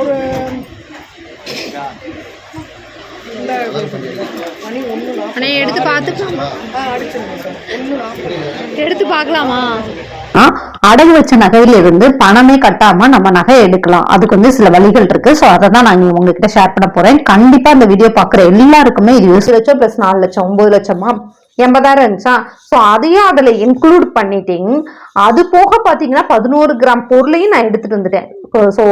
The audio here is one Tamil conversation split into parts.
ஒரு எடுத்து பார்த்துக்கலாமா? எடுத்து பார்க்கலாமா? அடகு வச்ச நகையில இருந்து பணமே கட்டாம நம்ம நகையை எடுக்கலாம். அதுக்கு வந்து சில வழிகள் இருக்கு. சோ அதை தான் நான் உங்ககிட்ட ஷேர் பண்ண போறேன். கண்டிப்பா இந்த வீடியோ பாக்குற எல்லாருக்குமே இது யூஸ் லட்சம் பிளஸ் நாலு லட்சம் ஒன்பது லட்சமா? எண்பதாயிரம் இருந்துச்சா? ஸோ அதையும் அதுல இன்க்ளூட் பண்ணிட்டீங்க அது போக பாத்தீங்கன்னா பதினோரு கிராம் பொருளையும் நான் எடுத்துட்டு வந்துட்டேன். ஸோ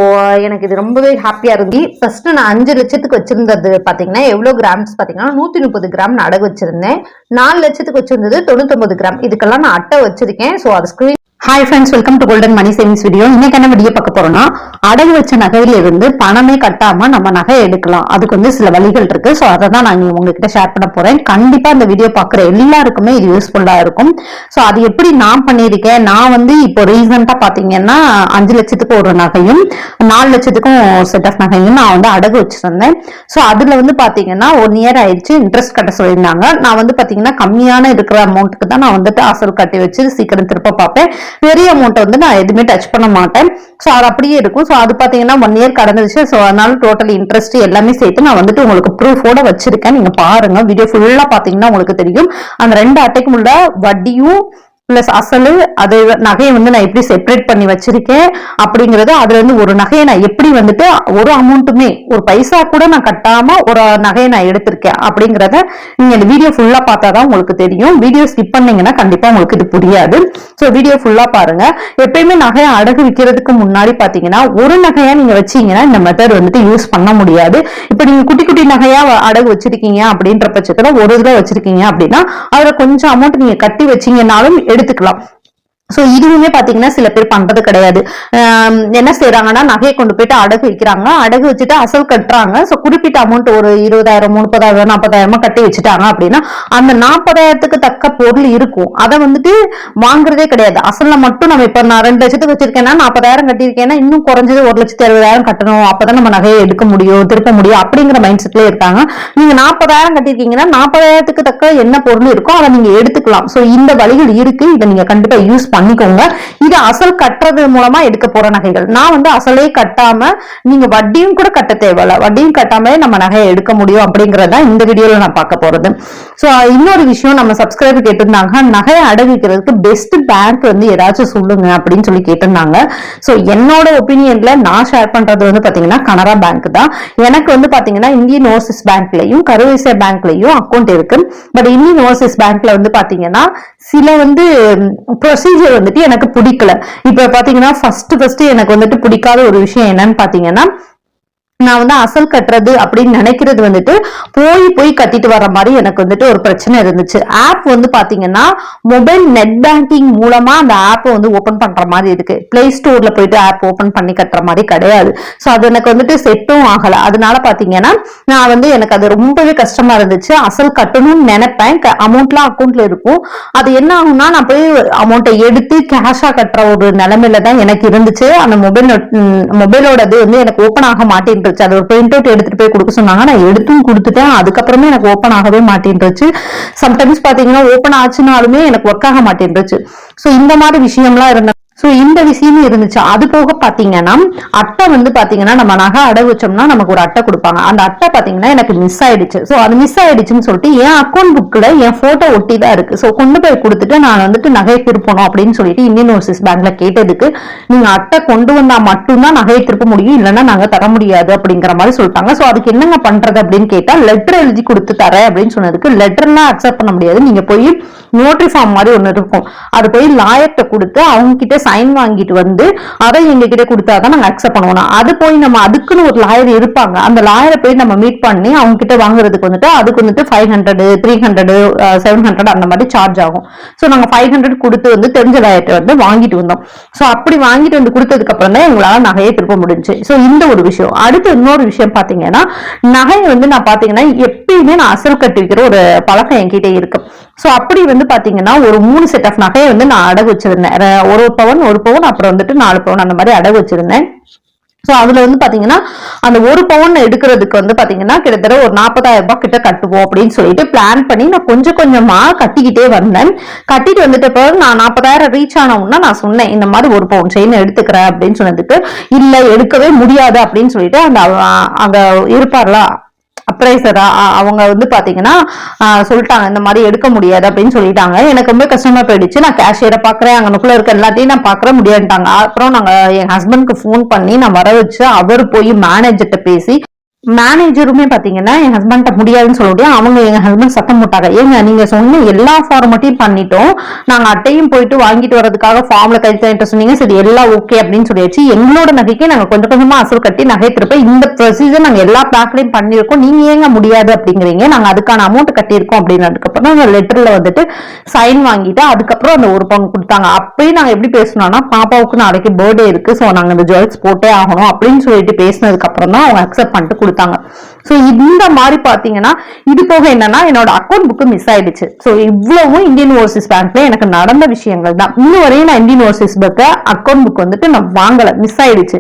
எனக்கு இது ரொம்பவே ஹாப்பியா இருந்து ஃபர்ஸ்ட் நான் அஞ்சு லட்சத்துக்கு வச்சிருந்தது பாத்தீங்கன்னா எவ்வளவு கிராம்ஸ் பாத்தீங்கன்னா நூத்தி முப்பது கிராம் நான் அடகு வச்சிருந்தேன். நாலு லட்சத்துக்கு வச்சிருந்தது தொண்ணூத்தொன்பது கிராம் இதுக்கெல்லாம் நான் அட்டை வச்சிருக்கேன். ஸோ அது screen hi friends welcome to golden money savings video இன்னைக்கு என்ன வீடியோ பார்க்க போறோம்னா அடகு வச்ச நகையில இருந்து பணமே கட்டாம நம்ம நகை எடுக்கலாம். அதுக்கு வந்து சில வழிகள் இருக்கு. ஸோ அதை தான் நான் உங்ககிட்ட ஷேர் பண்ண போறேன். கண்டிப்பா இந்த வீடியோ பார்க்குற எல்லாருக்குமே இது யூஸ்ஃபுல்லா இருக்கும். ஸோ அது எப்படி நான் பண்ணியிருக்கேன்? நான் வந்து இப்போ ரீசெண்டா பாத்தீங்கன்னா அஞ்சு லட்சத்துக்கு ஒரு நகையும் நாலு லட்சத்துக்கும் செட் ஆஃப் நகையும் நான் வந்து அடகு வச்சிருந்தேன். ஸோ அதுல வந்து பாத்தீங்கன்னா ஒன் இயர் ஆயிடுச்சு இன்ட்ரெஸ்ட் கட்ட சொல்லியிருந்தாங்க. நான் வந்து பாத்தீங்கன்னா கம்மியான இருக்கிற அமௌண்ட்டுக்கு தான் நான் வந்துட்டு அசல் கட்டி வச்சு சீக்கிரம் திருப்ப பார்ப்பேன். பெரிய அமௌண்ட்டை வந்து நான் எதுவுமே டச் பண்ண மாட்டேன். ஸோ அது அப்படியே இருக்கும். ஸோ அது பார்த்தீங்கன்னா ஒன் இயர் கடந்துச்சு ஸோ அதனால டோட்டல் இன்ட்ரெஸ்ட் எல்லாமே சேர்த்து நான் வந்துட்டு உங்களுக்கு ப்ரூஃபோட வச்சிருக்கேன். நீங்க பாருங்க. வீடியோ ஃபுல்லா பாத்தீங்கன்னா உங்களுக்கு தெரியும். அந்த ரெண்டு அட்டைக்கும் உள்ள வட்டியும் பிளஸ் அசலு அது நகையை வந்து நான் எப்படி செப்பரேட் பண்ணி வச்சிருக்கேன் அப்படிங்கறது அதுல இருந்து ஒரு நகையை நான் எப்படி வந்துட்டு ஒரு அமௌண்ட்டுமே ஒரு பைசா கூட நான் கட்டாம ஒரு நகையை நான் எடுத்திருக்கேன் அப்படிங்கறத நீங்க இந்த வீடியோ ஃபுல்லா பார்த்தாதான் உங்களுக்கு தெரியும். வீடியோ ஸ்கிப் பண்ணீங்கன்னா கண்டிப்பா உங்களுக்கு இது புரியாது. ஸோ வீடியோ ஃபுல்லா பாருங்க. எப்பயுமே நகையை அடகு விற்கிறதுக்கு முன்னாடி பாத்தீங்கன்னா ஒரு நகையா நீங்க வச்சீங்கன்னா இந்த மெத்தட் வந்துட்டு யூஸ் பண்ண முடியாது. இப்ப நீங்க குட்டி குட்டி நகையா அடகு வச்சிருக்கீங்க அப்படின்ற பட்சத்துல ஒரு தடவை வச்சிருக்கீங்க அப்படின்னா அதுல கொஞ்சம் அமௌண்ட் நீங்க கட்டி வச்சீங்கன்னாலும் எடுத்துக்கலாம். சோ இதுவுமே பாத்தீங்கன்னா சில பேர் பண்றது கிடையாது. என்ன செய்யறாங்கன்னா நகையை கொண்டு போயிட்டு அடகு வைக்கிறாங்க. அடகு வச்சுட்டு அசல் கட்டுறாங்க. சோ குறிப்பிட்ட அமௌண்ட் ஒரு இருபதாயிரம் முப்பதாயிரம் நாற்பதாயிரமா கட்டி வச்சுட்டாங்க அப்படின்னா அந்த நாற்பதாயிரத்துக்கு தக்க பொருள் இருக்கும். அதை வந்துட்டு வாங்குறதே கிடையாது. அசல்ல மட்டும் நம்ம இப்ப நான் ரெண்டு லட்சத்துக்கு வச்சிருக்கேன்னா நாற்பதாயிரம் கட்டியிருக்கேன்னா இன்னும் குறைஞ்சது ஒரு லட்சத்தி அறுபதாயிரம் கட்டணும். அப்பதான் நம்ம நகையை எடுக்க முடியும் திருப்ப முடியும் அப்படிங்கிற மைண்ட் செட்ல இருக்காங்க. நீங்க நாற்பதாயிரம் கட்டியிருக்கீங்கன்னா நாற்பதாயிரத்துக்கு தக்க என்ன பொருள் இருக்கோ அதை நீங்க எடுத்துக்கலாம். சோ இந்த வழிகள் இருக்கு. இதை நீங்க கண்டிப்பா யூஸ் பண்ணிக்கோங்க. இது அசல் கட்டுறது மூலமா எடுக்க போற நகைகள். நான் வந்து அசலே கட்டாம நீங்க வட்டியும் கூட கட்ட தேவையில்ல. வட்டியும் கட்டாமலே நம்ம நகையை எடுக்க முடியும் அப்படிங்கறத இந்த வீடியோல நான் பார்க்க போறது. சோ இன்னொரு விஷயம் நம்ம சப்ஸ்கிரைபர் கேட்டிருந்தாங்க நகையை அடகுக்கிறதுக்கு பெஸ்ட் பேங்க் வந்து ஏதாச்சும் சொல்லுங்க அப்படின்னு சொல்லி கேட்டிருந்தாங்க. சோ என்னோட ஒப்பீனியன்ல நான் ஷேர் பண்றது வந்து பாத்தீங்கன்னா கனரா பேங்க் தான். எனக்கு வந்து பாத்தீங்கன்னா இந்தியன் ஓவர்சீஸ் பேங்க்லயும் கருவேசியா பேங்க்லயும் அக்கௌண்ட் இருக்கு. பட் இந்தியன் ஓவர்சீஸ் பேங்க்ல வந்து பாத்தீங்கன்னா சில வந்து ப்ரொசீஜர் வந்துட்டு எனக்கு பிடிக்கல. இப்ப பாத்தீங்கன்னா ஃபர்ஸ்ட் ஃபர்ஸ்ட் எனக்கு வந்துட்டு பிடிக்காத ஒரு விஷயம் என்னன்னு பாத்தீங்கன்னா நான் வந்து அசல் கட்டுறது அப்படின்னு நினைக்கிறது வந்துட்டு போய் போய் கட்டிட்டு வர மாதிரி எனக்கு வந்துட்டு ஒரு பிரச்சனை இருந்துச்சு. ஆப் வந்து பாத்தீங்கன்னா மொபைல் நெட் பேங்கிங் மூலமா அந்த ஆப்பை வந்து ஓபன் பண்ற மாதிரி இருக்கு. பிளே ஸ்டோர்ல போயிட்டு ஆப் ஓபன் பண்ணி கட்டுற மாதிரி கிடையாது. ஸோ அது எனக்கு வந்துட்டு செட்டும் ஆகல. அதனால பாத்தீங்கன்னா நான் வந்து எனக்கு அது ரொம்பவே கஷ்டமா இருந்துச்சு. அசல் கட்டணும்னு நினைப்பேன். அமௌண்ட்லாம் அக்கௌண்ட்ல இருக்கும். அது என்ன ஆகும்னா நான் போய் அமௌண்ட்டை எடுத்து கேஷா கட்டுற ஒரு நிலைமையில தான் எனக்கு இருந்துச்சு. அந்த மொபைல் மொபைலோட இது வந்து எனக்கு ஓப்பன் ஆக இருந்துச்சு அது ஒரு பிரிண்ட் அவுட் எடுத்துட்டு போய் கொடுக்க சொன்னாங்க. நான் எடுத்தும் கொடுத்துட்டேன். அதுக்கப்புறமே எனக்கு ஓப்பன் ஆகவே மாட்டேன்ருச்சு சம்டைம்ஸ் பாத்தீங்கன்னா ஓப்பன் ஆச்சுனாலுமே எனக்கு ஒர்க் ஆக மாட்டேன்ருச்சு ஸோ இந்த மாதிரி விஷயம்லாம் இருந்த சோ இந்த விஷயமும் இருந்துச்சு. அது போக பாத்தீங்கன்னா அட்டை வந்து பாத்தீங்கன்னா நம்ம நகை அடகு வச்சோம்னா நமக்கு ஒரு அட்டை கொடுப்பாங்க. அந்த அட்டை பாத்தீங்கன்னா எனக்கு மிஸ் ஆயிடுச்சு. சோ அது மிஸ் ஆயிடுச்சுன்னு சொல்லிட்டு என் அக்கௌண்ட் புக்ல என் போட்டோ ஒட்டி தான் இருக்கு. சோ கொண்டு போய் கொடுத்துட்டு நான் வந்துட்டு நகையை திருப்பணும் அப்படின்னு சொல்லிட்டு இந்தியன் ஓவர்சீஸ் பேங்க்ல கேட்டதுக்கு நீங்க அட்டை கொண்டு வந்தா மட்டும்தான் நகையை திருப்ப முடியும் இல்லைன்னா நாங்க தர முடியாது அப்படிங்கிற மாதிரி சொல்லிட்டாங்க. சோ அதுக்கு என்னங்க பண்றது அப்படின்னு கேட்டா லெட்டர் எழுதி கொடுத்து தரேன் அப்படின்னு சொன்னதுக்கு லெட்டர்லாம் அக்செப்ட் பண்ண முடியாது. நீங்க போய் நோட்டரி ஃபார்ம் மாதிரி ஒன்னு இருக்கும். அது போய் லாயர்கிட்ட கொடுத்து அவங்க கிட்ட சைன் வாங்கிட்டு வந்து அதை எங்ககிட்ட கொடுத்தாதான் நாங்க அக்செப்ட் பண்ணுவோம். அது போய் நம்ம அதுக்குன்னு ஒரு லாயர் இருப்பாங்க. அந்த லாயரை போய் நம்ம மீட் பண்ணி அவங்க கிட்ட வாங்குறதுக்கு வந்துட்டு அதுக்கு வந்துட்டு five hundred three hundred seven hundred அந்த மாதிரி சார்ஜ் ஆகும். ஸோ நாங்க ஃபைவ் ஹண்ட்ரட் கொடுத்து வந்து தெரிஞ்ச லாயர்கிட்ட வந்து வாங்கிட்டு வந்தோம். ஸோ அப்படி வாங்கிட்டு வந்து கொடுத்ததுக்கு அப்புறம் தான் எங்களால் நகையை திருப்ப முடிஞ்சு. ஸோ இந்த ஒரு விஷயம். அடுத்து இன்னொரு விஷயம் பாத்தீங்கன்னா நகையை வந்து நான் பாத்தீங்கன்னா எப்பயுமே நான் அசல் கட்டி வைக்கிற ஒரு பழக்கம் என்கிட்ட இருக்கு. ஸோ அப்படி வந்து பார்த்தீங்கன்னா ஒரு மூணு செட் ஆஃப் நகையை வந்து நான் அடகு வச்சிருந்தேன். ஒரு பவுன் ஒரு பவுன் அப்புறம் வந்துட்டு நாலு பவுன் அந்த மாதிரி அடகு வச்சிருந்தேன். ஸோ அதுல வந்து பாத்தீங்கன்னா அந்த ஒரு பவுன் எடுக்கிறதுக்கு வந்து பாத்தீங்கன்னா கிட்டத்தட்ட ஒரு நாற்பதாயிரம் ரூபாய் கிட்ட கட்டுவோம் அப்படின்னு சொல்லிட்டு பிளான் பண்ணி நான் கொஞ்சம் கொஞ்சமா கட்டிக்கிட்டே வந்தேன். கட்டிட்டு வந்துட்ட பிறகு நான் நாற்பதாயிரம் ரீச் ஆனவுன்னா நான் சொன்னேன் இந்த மாதிரி ஒரு பவுன் செயின் எடுத்துக்கிறேன் அப்படின்னு சொன்னதுக்கு இல்லை எடுக்கவே முடியாது அப்படின்னு சொல்லிட்டு அந்த அவ- அங்க இருப்பார்ல அப்ரைசரா அவங்க வந்து பாத்தீங்கன்னா ஆஹ் சொல்லிட்டாங்க இந்த மாதிரி எடுக்க முடியாது அப்படின்னு சொல்லிட்டாங்க. எனக்கு ரொம்ப கஷ்டமா போயிடுச்சு. நான் கேஷியரை பாக்குறேன் அங்கனுக்குள்ள இருக்க எல்லாத்தையும் நான் பாக்குற முடியாதுட்டாங்க அப்புறம் நாங்க என் ஹஸ்பண்ட்க்கு ஃபோன் பண்ணி நான் வர வச்சு அவர் போய் மேனேஜர்கிட்ட பேசி மேனேஜருமே பாத்தீங்கன்னா என் ஹஸ்பண்ட முடியாதுன்னு சொல்ல முடியும் அவங்க எங்க ஹஸ்பண்ட் சத்தம் போட்டாங்க. ஏங்க நீங்க சொன்ன எல்லா ஃபார்மட்டையும் பண்ணிட்டோம். நாங்க அட்டையும் போயிட்டு வாங்கிட்டு வரதுக்காக ஃபார்ம்ல கைத்து சொன்னீங்க. சரி எல்லாம் ஓகே அப்படின்னு சொல்லியாச்சு. எங்களோட நகைக்கு நாங்க கொஞ்சம் கொஞ்சமா அசல் கட்டி நகை திருப்ப இந்த ப்ரொசீஜர் நாங்க எல்லா பேக்லயும் பண்ணிருக்கோம் நீங்க ஏங்க முடியாது அப்படிங்கிறீங்க. நாங்க அதுக்கான அமௌண்ட் கட்டியிருக்கோம் அப்படின்னதுக்கப்புறம் அந்த லெட்டர்ல வந்துட்டு சைன் வாங்கிட்டு அதுக்கப்புறம் அந்த ஒரு பங்கு கொடுத்தாங்க. அப்பயும் நாங்க எப்படி பேசணும்னா பாப்பாவுக்கு நாளைக்கு பர்த்டே இருக்கு. சோ நாங்க இந்த ஜுவல்ஸ் போட்டே ஆகணும் அப்படின்னு சொல்லிட்டு பேசினதுக்கு அப்புறம் தான் அவங்க அக்செப்ட் பண்ணிட்டு கொடுத்தாங்க. ஸோ இந்த மாதிரி பார்த்தீங்கன்னா இது போக என்னன்னா என்னோட அக்கௌண்ட் புக்கு மிஸ் ஆயிடுச்சு. ஸோ இவ்வளவும் இந்தியன் ஓவர்சீஸ் பேங்க்ல எனக்கு நடந்த விஷயங்கள் தான். இன்னும் வரையும் நான் இந்தியன் ஓவர்சீஸ் பேங்க்ல அக்கௌண்ட் புக் வந்துட்டு நான் வாங்கல. மிஸ் ஆயிடுச்சு.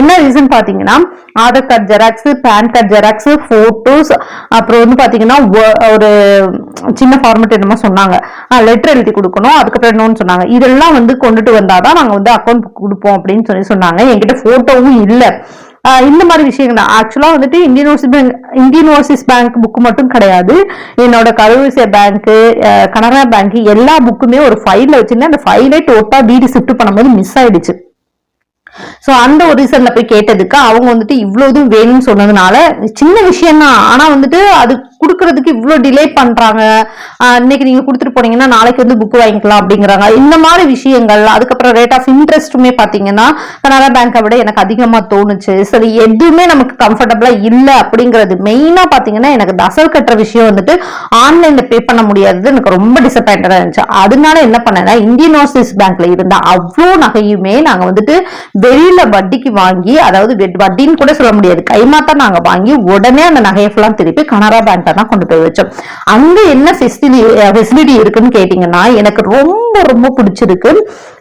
என்ன ரீசன் பார்த்தீங்கன்னா Aadhaar card xerox PAN card xerox photos அப்புறம் வந்து பார்த்தீங்கன்னா ஒரு சின்ன ஃபார்மேட் என்னமோ சொன்னாங்க. லெட்டர் எழுதி கொடுக்கணும். அதுக்கப்புறம் என்னன்னு சொன்னாங்க. இதெல்லாம் வந்து கொண்டுட்டு வந்தாதான் நாங்கள் வந்து அக்கௌண்ட் புக் கொடுப்போம் அப்படின்னு சொல்லி சொன்னாங்க. என்கிட்ட போட்டோவும் இல்லை. இந்த மாதிரி விஷயங்கள் தான். ஆக்சுவலா வந்துட்டு Indian overseas bank Indian overseas bank book மட்டும் கிடையாது. என்னோட கருவிசை பேங்க் கனரா பேங்க் எல்லா புக்குமே ஒரு ஃபைல்ல வச்சிருந்தேன். அந்த ஃபைலே டோட்டா வீடு ஷிஃப்ட் பண்ணும்போது மிஸ் ஆயிடுச்சு. சோ அந்த ஒரு ரீசன்ல போய் கேட்டதுக்கு அவங்க வந்துட்டு இவ்வளவு வேணும்னு சொன்னதுனால சின்ன விஷயம் தான். ஆனா வந்துட்டு அது கொடுக்கறதுக்கு இவ்வளோ டிலே பண்றாங்க. இன்னைக்கு நீங்க கொடுத்துட்டு போனீங்கன்னா நாளைக்கு வந்து புக் வாங்கிக்கலாம் அப்படிங்கிறாங்க. இந்த மாதிரி விஷயங்கள் அதுக்கப்புறம் ரேட் ஆஃப் இன்ட்ரெஸ்ட்டுமே பாத்தீங்கன்னா கனரா பேங்கை விட எனக்கு அதிகமா தோணுச்சு. சரி எதுவுமே நமக்கு கம்ஃபர்டபுளா இல்லை அப்படிங்கிறது மெயினா பாத்தீங்கன்னா எனக்கு தசல் கட்டுற விஷயம் வந்துட்டு ஆன்லைன்ல பே பண்ண முடியாதது எனக்கு ரொம்ப டிசப்பாயிண்டடா இருந்துச்சு. அதனால என்ன பண்ணேன்னா இந்தியன் ஓவர்சீஸ் பேங்க்ல இருந்த அவ்வளோ நகையுமே நாங்க வந்துட்டு வெளியில வட்டிக்கு வாங்கி அதாவது வெட்- வட்டின்னு கூட சொல்ல முடியாது. கைமாத்தான் நாங்க வாங்கி உடனே அந்த நகையை ஃபுல்லாக திருப்பி கனரா பேங்க்ல தான் கொண்டு போய் வச்சோம். அங்க என்ன ஃபெசிலிட்டி இருக்குன்னு கேட்டீங்கன்னா எனக்கு ரொம்ப ரொம்ப பிடிச்சிருக்கு.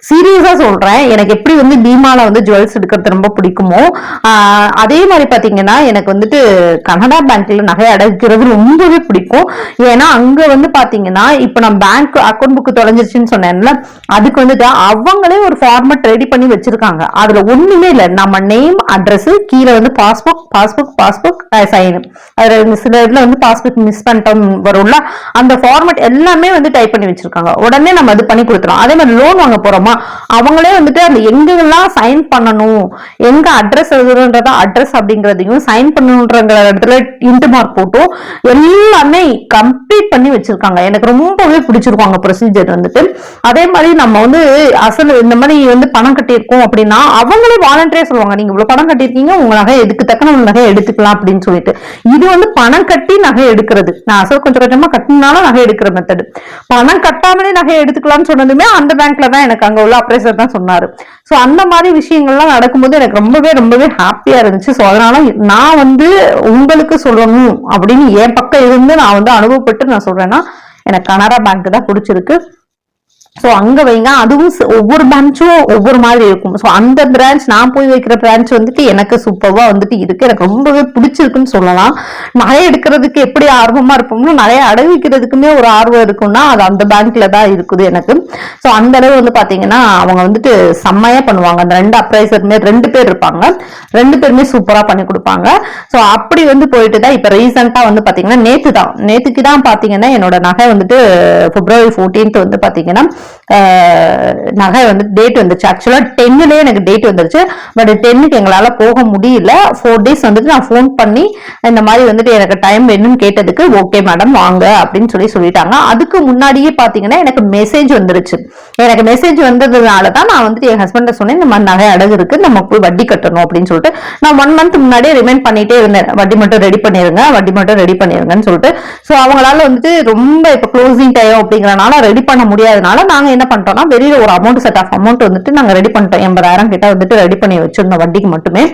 சீரியஸா சொல்றேன். எனக்கு எப்படி வந்து பீமால வந்து ஜுவல்ஸ் எடுக்கிறது ரொம்ப பிடிக்குமோ ஆஹ் அதே மாதிரி பாத்தீங்கன்னா எனக்கு வந்துட்டு கனடா பேங்க்ல நகை அடைக்கிறது ரொம்பவே பிடிக்கும். ஏன்னா அங்க வந்து பாத்தீங்கன்னா இப்ப நான் பேங்க் அக்கௌண்ட் புக் தொலைஞ்சிருச்சுன்னு சொன்னேன்ல அதுக்கு வந்துட்டு அவங்களே ஒரு ஃபார்மட் ரெடி பண்ணி வச்சிருக்காங்க. அதுல ஒண்ணுமே இல்ல. நம்ம நேம் அட்ரஸ் கீழே வந்து பாஸ்புக் பாஸ்புக் பாஸ்புக் சைன் அதுல சில இதுல வந்து பாஸ்புக் மிஸ் பண்ணிட்டோம் வரும்ல அந்த ஃபார்மேட் எல்லாமே வந்து டைப் பண்ணி வச்சிருக்காங்க. உடனே நம்ம அது பண்ணி கொடுத்துரும் அதே மாதிரி லோன் வாங்க போறோமா அவங்களே வந்துட்டு அந்த எங்கெல்லாம் சைன் பண்ணணும் எங்க அட்ரஸ் எழுதுறன்றதா அட்ரஸ் அப்படிங்கறதையும் சைன் பண்ணணுன்ற இடத்துல இன்ட் மார்க் போட்டும் எல்லாமே கம்ப்ளீட் பண்ணி வச்சிருக்காங்க. எனக்கு ரொம்பவே பிடிச்சிருக்காங்க ப்ரொசீஜர் வந்துட்டு. அதே மாதிரி நம்ம வந்து அசல் இந்த மாதிரி வந்து பணம் கட்டியிருக்கோம் அப்படின்னா அவங்களே வாலண்டியர் சொல்லுவாங்க நீங்க இவ்வளவு பணம் கட்டியிருக்கீங்க உங்க நகை எதுக்கு தக்கன உங்க நகை எடுத்துக்கலாம் அப்படின்னு சொல்லிட்டு. இது வந்து பணம் கட்டி நகை எடுக்கிறது. நான் அசல் கொஞ்சம் கொஞ்சமா கட்டினாலும் நகை எடுக்கிற மெத்தடு பணம் கட்டாமலே நகை எடுத்துக்கலாம்னு சொன்னதுமே அந்த பேங்க்ல தான் எனக்கு அங்க உள்ள அப்ரைசர் தான் சொன்னாரு. சோ அந்த மாதிரி விஷயங்கள்லாம் நடக்கும்போது எனக்கு ரொம்பவே ரொம்பவே ஹாப்பியா இருந்துச்சு. சோ அதனால நான் வந்து உங்களுக்கு சொல்லணும் அப்படின்னு என் பக்கம் இருந்து நான் வந்து அனுபவப்பட்டு நான் சொல்றேன்னா எனக்கு கனரா பேங்க் தான் பிடிச்சிருக்கு. ஸோ அங்கே வைங்க. அதுவும் ஒவ்வொரு பிரான்ச்சும் ஒவ்வொரு மாதிரி இருக்கும். ஸோ அந்த பிரான்ச் நான் போய் வைக்கிற பிரான்ச் வந்துட்டு எனக்கு சூப்பராக வந்துட்டு இருக்கு. எனக்கு ரொம்பவே பிடிச்சிருக்குன்னு சொல்லலாம். நகை எடுக்கிறதுக்கு எப்படி ஆர்வமாக இருப்போம்னா நிறைய அடைவிக்கிறதுக்குமே ஒரு ஆர்வம் இருக்கும்னா அது அந்த பேங்க்ல தான் இருக்குது எனக்கு. ஸோ அந்த அளவு வந்து பார்த்தீங்கன்னா அவங்க வந்துட்டு செம்மையாக பண்ணுவாங்க. அந்த ரெண்டு அப்ரைசருமே ரெண்டு பேர் இருப்பாங்க. ரெண்டு பேருமே சூப்பராக பண்ணி கொடுப்பாங்க. ஸோ அப்படி வந்து போயிட்டு தான் இப்போ ரீசெண்டாக வந்து பார்த்தீங்கன்னா நேற்று தான். நேற்றுக்கு தான் பார்த்தீங்கன்னா என்னோட நகை வந்துட்டு பிப்ரவரி 14th வந்து பார்த்தீங்கன்னா நகை வந்து டேட் வந்துச்சு. ஆக்சுவலாக டென்னுலேயே எனக்கு டேட் வந்துருச்சு. பட் டென்னுக்கு எங்களால் போக முடியல. ஃபோர் டேஸ் வந்துட்டு நான் ஃபோன் பண்ணி இந்த மாதிரி வந்துட்டு எனக்கு டைம் வேணும்னு கேட்டதுக்கு ஓகே மேடம் வாங்க அப்படின்னு சொல்லி சொல்லிட்டாங்க. அதுக்கு முன்னாடியே பார்த்தீங்கன்னா எனக்கு மெசேஜ் வந்துருச்சு. எனக்கு மெசேஜ் வந்ததுனால தான் நான் வந்துட்டு என் ஹஸ்பண்டை சொன்னேன் இந்த மாதிரி நகை அடகு இருக்கு. நம்ம போய் வட்டி கட்டணும் அப்படின்னு சொல்லிட்டு. நான் ஒன் மந்த் முன்னாடியே ரிமைண்ட் பண்ணிட்டே இருந்தேன். வட்டி மட்டும் ரெடி பண்ணிருங்க வட்டி மட்டும் ரெடி பண்ணிருங்கன்னு சொல்லிட்டு. ஸோ அவங்களால வந்துட்டு ரொம்ப இப்போ க்ளோசிங் டைம் அப்படிங்கிறனால ரெடி பண்ண முடியாதனால நாங்க என்ன பண்ணிட்டோம்னா வெளியில ஒரு அமௌண்ட் செட் ஆஃப் அமௌண்ட் வந்துட்டு நாங்க ரெடி பண்ணிட்டோம். எண்பதாயிரம் கிட்ட வந்துட்டு ரெடி பண்ணி வச்சிருந்தோம் வட்டிக்கு மட்டுமே.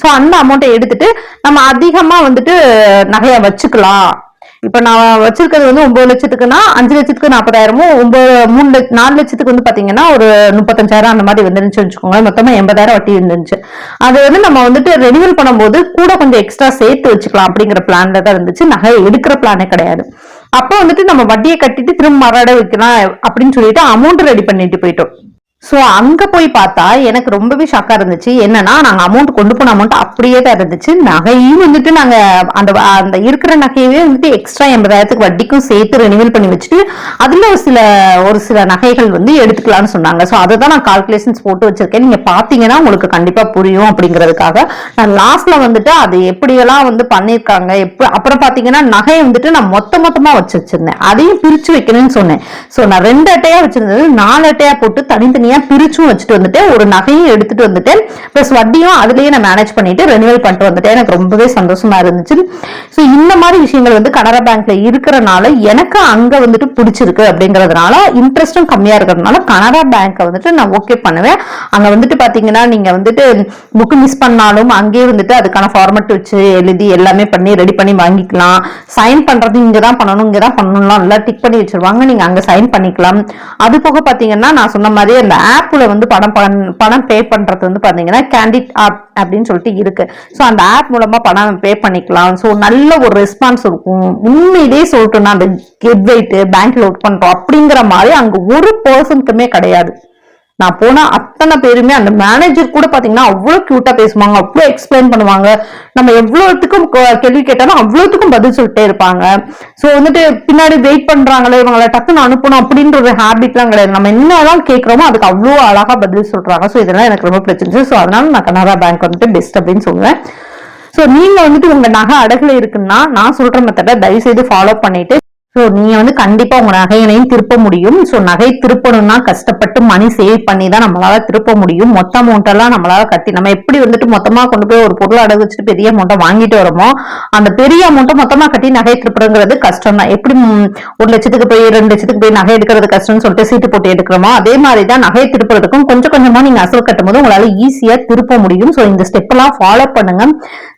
ஸோ அந்த அமௌண்ட்டை எடுத்துட்டு நம்ம அதிகமா வந்துட்டு நகையை வச்சுக்கலாம். இப்ப நான் வச்சிருக்கிறது வந்து ஒன்பது லட்சத்துக்குன்னா அஞ்சு லட்சத்துக்கு நாற்பதாயிரமும் ஒன்பது மூணு லட்ச- நாலு லட்சத்துக்கு வந்து பாத்தீங்கன்னா ஒரு முப்பத்தஞ்சாயிரம் அந்த மாதிரி வந்துருந்துச்சு வச்சுக்கோங்க மொத்தமா எண்பதாயிரம் வட்டி இருந்துச்சு அது வந்து நம்ம வந்துட்டு ரெனிவல் பண்ணும்போது கூட கொஞ்சம் எக்ஸ்ட்ரா சேர்த்து வச்சுக்கலாம் அப்படிங்கிற பிளான்ல தான் இருந்துச்சு. நகை எடுக்கிற பிளானே கிடையாது. அப்போ வந்துட்டு நம்ம வட்டியை கட்டிட்டு திரும்ப மறாட வைக்கலாம் அப்படின்னு சொல்லிட்டு அமௌண்ட் ரெடி பண்ணிட்டு போயிட்டோம். ஸோ அங்கே போய் பார்த்தா எனக்கு ரொம்பவே ஷாக்காக இருந்துச்சு. என்னன்னா நாங்கள் அமௌண்ட் கொண்டு போன அமௌண்ட் அப்படியே தான் இருந்துச்சு. நகையும் வந்துட்டு நாங்கள் அந்த அந்த இருக்கிற நகையவே வந்துட்டு எக்ஸ்ட்ரா எண்பதாயிரத்துக்கு வட்டிக்கும் சேர்த்து ரெனிவல் பண்ணி வச்சுட்டு அதில் ஒரு சில ஒரு சில நகைகள் வந்து எடுத்துக்கலாம்னு சொன்னாங்க. ஸோ அதை தான் நான் கால்குலேஷன்ஸ் போட்டு வச்சிருக்கேன். நீங்கள் பார்த்தீங்கன்னா உங்களுக்கு கண்டிப்பாக புரியும் அப்படிங்கிறதுக்காக. நான் லாஸ்ட்ல வந்துட்டு அது எப்படியெல்லாம் வந்து பண்ணியிருக்காங்க எப்போ அப்புறம் பார்த்தீங்கன்னா நகையை வந்துட்டு நான் மொத்த மொத்தமாக வச்சு வச்சிருந்தேன் அதையும் பிரித்து வைக்கணும்னு சொன்னேன். ஸோ நான் ரெண்டு அட்டையாக வச்சிருந்தது. நாலு அட்டையாக போட்டு தனித்தனியாக தனித்தனியா பிரிச்சும் வச்சுட்டு வந்துட்டேன். ஒரு நகையும் எடுத்துட்டு வந்துட்டேன். பிளஸ் வட்டியும் அதுலயே நான் மேனேஜ் பண்ணிட்டு ரெனிவல் பண்ணிட்டு வந்துட்டேன். எனக்கு ரொம்பவே சந்தோஷமா இருந்துச்சு. சோ இந்த மாதிரி விஷயங்கள் வந்து கனரா பேங்க்ல இருக்கிறனால எனக்கு அங்க வந்துட்டு பிடிச்சிருக்கு அப்படிங்கறதுனால இன்ட்ரெஸ்டும் கம்மியா இருக்கிறதுனால கனரா பேங்க்கை வந்துட்டு நான் ஓகே பண்ணுவேன். அங்க வந்துட்டு பாத்தீங்கன்னா நீங்க வந்துட்டு புக் மிஸ் பண்ணாலும் அங்கேயே வந்துட்டு அதுக்கான ஃபார்மட் வச்சு எழுதி எல்லாமே பண்ணி ரெடி பண்ணி வாங்கிக்கலாம். சைன் பண்றது இங்க தான் பண்ணணும் இங்க தான் பண்ணணும்லாம் எல்லாம் டிக் பண்ணி வச்சிருவாங்க. நீங்க அங்க சைன் பண்ணிக்கலாம். அது போக பாத்தீங்கன்னா நான் சொன்ன மாதிரி அந்த ஆப்ல வந்து பணம் பண்- பணம் பே பண்றது வந்து பாத்தீங்கன்னா கேண்டிட் ஆப் அப்படின்னு சொல்லிட்டு இருக்கு. ஸோ அந்த ஆப் மூலமா பணம் பே பண்ணிக்கலாம். ஸோ நல்ல ஒரு ரெஸ்பான்ஸ் இருக்கும். உண்மையிலேயே சொல்லட்டும்னா அந்த கெட் வெயிட்டு பேங்க்ல ஒர்க் பண்றோம் அப்படிங்கிற மாதிரி அங்க ஒரு பர்சன்ட்டுமே கிடையாது. நான் போன அத்தனை பேருமே அந்த மேனேஜர் கூட பாத்தீங்கன்னா அவ்வளவு கியூட்டா பேசுவாங்க அவ்வளவு எக்ஸ்பிளைன் பண்ணுவாங்க. நம்ம எவ்வளவுத்துக்கும் கேள்வி கேட்டாலும் அவ்வளவுத்துக்கும் பதில் சொல்லிட்டே இருப்பாங்க. சோ வந்துட்டு பின்னாடி வெயிட் பண்றாங்களே இவங்களை டக்குன்னு அனுப்பணும் அப்படின்ற ஒரு ஹேபிட்லாம் கிடையாது. நம்ம என்னெல்லாம் கேட்கிறோமோ அதுக்கு அவ்வளவு அழகா பதில் சொல்றாங்க. சோ இதெல்லாம் எனக்கு ரொம்ப பிரச்சனை சோ அதனால நான் கனரா பேங்க் வந்துட்டு பெஸ்ட் அப்படின்னு சொல்லுவேன். சோ நீங்க வந்துட்டு உங்க நகை அடகுல இருக்குன்னா நான் சொல்ற மெத்தடை தயவு செய்து ஃபாலோ பண்ணிட்டு ஸோ நீ வந்து கண்டிப்பா உங்க நகையினையும் திருப்ப முடியும். ஸோ நகை திருப்பணும்னா கஷ்டப்பட்டு மணி சேவ் பண்ணி தான் நம்மளால திருப்ப முடியும். மொத்த அமௌண்ட் எல்லாம் நம்மளால கட்டி நம்ம எப்படி வந்துட்டு மொத்தமா கொண்டு போய் ஒரு பொருள் அடகு வச்சுட்டு பெரிய அமௌண்ட்டை வாங்கிட்டு வரோமோ அந்த பெரிய அமௌண்ட்டை மொத்தமா கட்டி நகை திருப்புறங்கிறது கஷ்டம் தான் எப்படி ஒரு லட்சத்துக்கு போய் ரெண்டு லட்சத்துக்கு போய் நகை எடுக்கிறது கஷ்டம்னு சொல்லிட்டு சீட்டு போட்டு எடுக்கிறோமோ அதே மாதிரி தான் நகை திருப்புறதுக்கும் கொஞ்சம் கொஞ்சமா நீங்க அசல் கட்டும் போது உங்களால ஈஸியா திருப்ப முடியும். ஸோ இந்த ஸ்டெப் எல்லாம் ஃபாலோ பண்ணுங்க.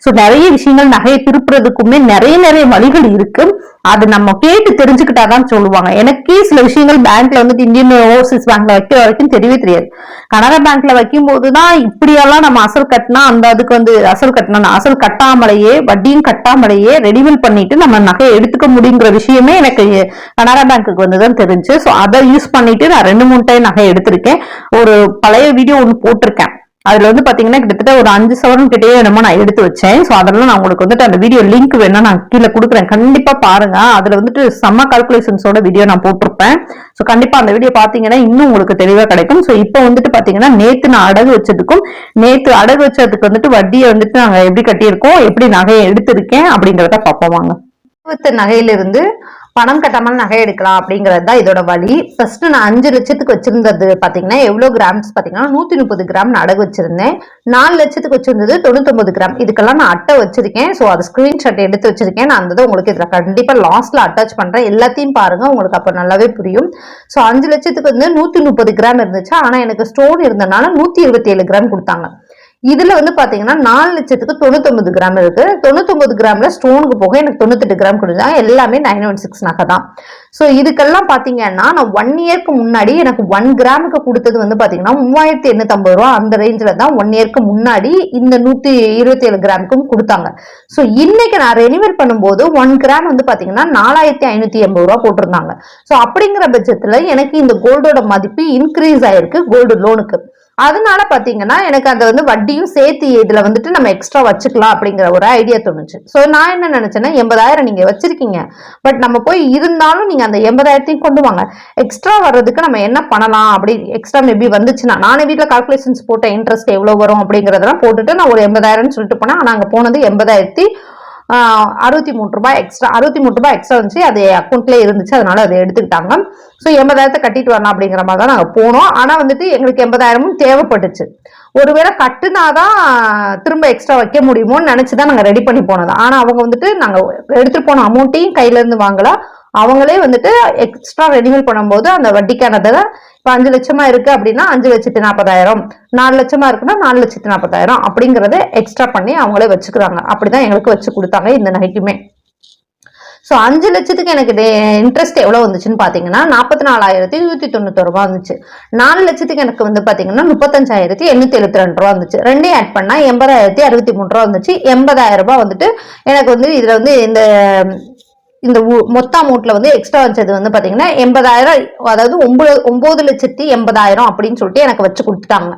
ஸோ நிறைய விஷயங்கள் நகையை திருப்புறதுக்குமே நிறைய நிறைய வழிகள் இருக்கு. அது நம்ம கேட்டு தெரிஞ்சுக்கிட்டாதான் சொல்லுவாங்க. எனக்கே சில விஷயங்கள் பேங்க்ல வந்துட்டு இந்தியன் ஓவர்சீஸ் பேங்க்ல வைக்கிற வரைக்கும் தெரியவே தெரியாது. கனரா பேங்க்ல வைக்கும் போதுதான் இப்படியெல்லாம் நம்ம அசல் கட்டினா அந்த அதுக்கு வந்து அசல் கட்டினா அசல் கட்டாமலேயே வட்டியும் கட்டாமலேயே ரெடிவில் பண்ணிட்டு நம்ம நகையை எடுத்துக்க முடியுங்கிற விஷயமே எனக்கு கனரா பேங்க்குக்கு வந்துதான் தெரிஞ்சு. ஸோ அதை யூஸ் பண்ணிட்டு நான் ரெண்டு மூணு டைம் நகை எடுத்திருக்கேன். ஒரு பழைய வீடியோ ஒன்று போட்டிருக்கேன். அதுல வந்து பாத்தீங்கன்னா கிட்டத்தட்ட ஒரு அஞ்சு சவரன் கிட்டேயே என்னமோ நான் எடுத்து வச்சேன். சோ அதெல்லாம் நான் உங்களுக்கு வந்துட்டு அந்த வீடியோ லிங்க் வேணா நான் கீழே கொடுக்குறேன். கண்டிப்பா பாருங்க. அதுல வந்துட்டு செம்ம கால்குலேஷன்ஸோட வீடியோ நான் போட்டிருப்பேன். சோ கண்டிப்பா அந்த வீடியோ பாத்தீங்கன்னா இன்னும் உங்களுக்கு தெளிவா கிடைக்கும். சோ இப்போ வந்துட்டு பாத்தீங்கன்னா நேத்து நான் அடகு வச்சதுக்கும் நேத்து அடகு வச்சதுக்கு வந்துட்டு வட்டியை வந்துட்டு நாங்க எப்படி கட்டியிருக்கோம் எப்படி நகையை எடுத்திருக்கேன் அப்படிங்கறத பார்ப்போம் வாங்க. நகையிலிருந்து பணம் கட்டாமல் நகை எடுக்கலாம் அப்படிங்கிறது தான் இதோட வழி. ஃபர்ஸ்ட் நான் அஞ்சு லட்சத்துக்கு வச்சிருந்தது பாத்தீங்கன்னா எவ்வளவு கிராம்ஸ் பாத்தீங்கன்னா நூத்தி முப்பது கிராம் நடகு வச்சிருந்தேன். நாலு லட்சத்துக்கு வச்சிருந்தது தொண்ணூத்தொன்பது கிராம் இதுக்கெல்லாம் நான் அட்டை வச்சிருக்கேன். ஸோ அது ஸ்கிரீன்ஷாட் எடுத்து வச்சிருக்கேன். நான் அந்த உங்களுக்கு இதுல கண்டிப்பா லாஸ்ட்ல அட்டாச் பண்றேன். எல்லாத்தையும் பாருங்க உங்களுக்கு அப்ப நல்லாவே புரியும். ஸோ அஞ்சு லட்சத்துக்கு வந்து நூத்தி முப்பது கிராம் இருந்துச்சு. ஆனா எனக்கு ஸ்டோன் இருந்தனால நூத்தி இருபத்தி ஏழு கிராம் கொடுத்தாங்க. இதுல வந்து பாத்தீங்கன்னா நாலு லட்சத்துக்கு தொண்ணூத்தொன்பது கிராம் இருக்கு. தொண்ணூத்தொன்பது கிராம்ல ஸ்டோனுக்கு போக எனக்கு தொண்ணூத்தெட்டு கிராம் கொடுத்தாங்க எல்லாமே நைன் ஒன் சிக்ஸ் நகை தான் ஸோ இதுக்கெல்லாம் பாத்தீங்கன்னா நான் ஒன் இயர்க்கு முன்னாடி எனக்கு ஒன் கிராமுக்கு கொடுத்தது வந்து பாத்தீங்கன்னா மூவாயிரத்தி எண்ணூத்தம்பது ரூபா. அந்த ரேஞ்சில தான் ஒன் இயர்க்கு முன்னாடி இந்த நூத்தி இருபத்தி ஏழு கிராமுக்கும் கொடுத்தாங்க. ஸோ இன்னைக்கு நான் ரெனிவல் பண்ணும்போது ஒன் கிராம் வந்து பாத்தீங்கன்னா நாலாயிரத்தி ஐநூத்தி எண்பது ரூபா போட்டிருந்தாங்க. ஸோ அப்படிங்கிற பட்சத்துல எனக்கு இந்த கோல்டோட மதிப்பு இன்க்ரீஸ் ஆயிருக்கு கோல்டு லோனுக்கு அதனால பார்த்தீங்கன்னா எனக்கு அந்த வந்து வட்டியும் சேர்த்து இதில் வந்துட்டு நம்ம எக்ஸ்ட்ரா வச்சுக்கலாம் அப்படிங்கிற ஒரு ஐடியா தோணுச்சு. ஸோ நான் என்ன நினச்சேன்னா எண்பதாயிரம் நீங்கள் வச்சுருக்கீங்க. பட் நம்ம போய் இருந்தாலும் நீங்கள் அந்த எண்பதாயிரத்தையும் கொண்டு வாங்க. எக்ஸ்ட்ரா வர்றதுக்கு நம்ம என்ன பண்ணலாம் அப்படி எக்ஸ்ட்ரா மேபி வந்துச்சுன்னா நானே வீட்டில் கால்குலேஷன்ஸ் போட்ட இன்ட்ரெஸ்ட் எவ்வளோ வரும் அப்படிங்கிறதெல்லாம் போட்டுட்டு நான் ஒரு எண்பதாயிரம்னு சொல்லிட்டு போனேன். ஆனால் அங்கே போனது எண்பதாயிரத்தி அறுபத்தி மூணு ரூபாய் எக்ஸ்ட்ரா அறுபத்தி மூணு ரூபாய் எக்ஸ்ட்ரா வந்துச்சு அது அக்கௌண்ட்லேயே இருந்துச்சு. அதனால அதை எடுத்துக்கிட்டாங்க. ஸோ எண்பதாயிரத்தை கட்டிட்டு வரலாம் அப்படிங்கிற மாதிரி தான் நாங்கள் போனோம். ஆனால் வந்துட்டு எங்களுக்கு எண்பதாயிரமும் தேவைப்பட்டுச்சு. ஒருவேளை கட்டுனாதான் திரும்ப எக்ஸ்ட்ரா வைக்க முடியுமோன்னு நினச்சி தான் நாங்கள் ரெடி பண்ணி போனது. ஆனால் அவங்க வந்துட்டு நாங்கள் எடுத்துகிட்டு போன அமௌண்ட்டையும் கையிலேருந்து வாங்கலாம் அவங்களே வந்துட்டு எக்ஸ்ட்ரா ரெனிவல் பண்ணும்போது அந்த வட்டிக்கானதை இப்போ அஞ்சு லட்சமா இருக்கு அப்படின்னா அஞ்சு லட்சத்தி நாற்பதாயிரம் நாலு லட்சமா இருக்குன்னா நாலு லட்சத்தி நாற்பதாயிரம் அப்படிங்கறத எக்ஸ்ட்ரா பண்ணி அவங்களே வச்சுக்கிறாங்க. அப்படிதான் எங்களுக்கு வச்சு கொடுத்தாங்க இந்த நகைக்குமே. ஸோ அஞ்சு லட்சத்துக்கு எனக்கு இன்ட்ரெஸ்ட் எவ்வளோ வந்துச்சுன்னு பார்த்தீங்கன்னா நாற்பத்தி நாலாயிரத்தி நூற்றி தொண்ணூத்தொரு ரூபா வந்துச்சு. நாலு லட்சத்துக்கு எனக்கு வந்து பார்த்தீங்கன்னா முப்பத்தஞ்சாயிரத்தி எண்ணூற்றி எழுபத்தி ரெண்டு ரூபா வந்துச்சு. ரெண்டையும் ஆட் பண்ணால் எண்பதாயிரத்தி அறுபத்தி மூணு ரூபா வந்துச்சு. எண்பதாயிரம் ரூபா வந்துட்டு எனக்கு வந்து இதில் வந்து இந்த இந்த மொத்த அமௌண்ட்ல வந்து எக்ஸ்ட்ரா வச்சது வந்து பாத்தீங்கன்னா எண்பதாயிரம் அதாவது ஒன்பது ஒன்பது லட்சத்தி எண்பதாயிரம் அப்படின்னு சொல்லிட்டு எனக்கு வச்சு கொடுத்துட்டாங்க.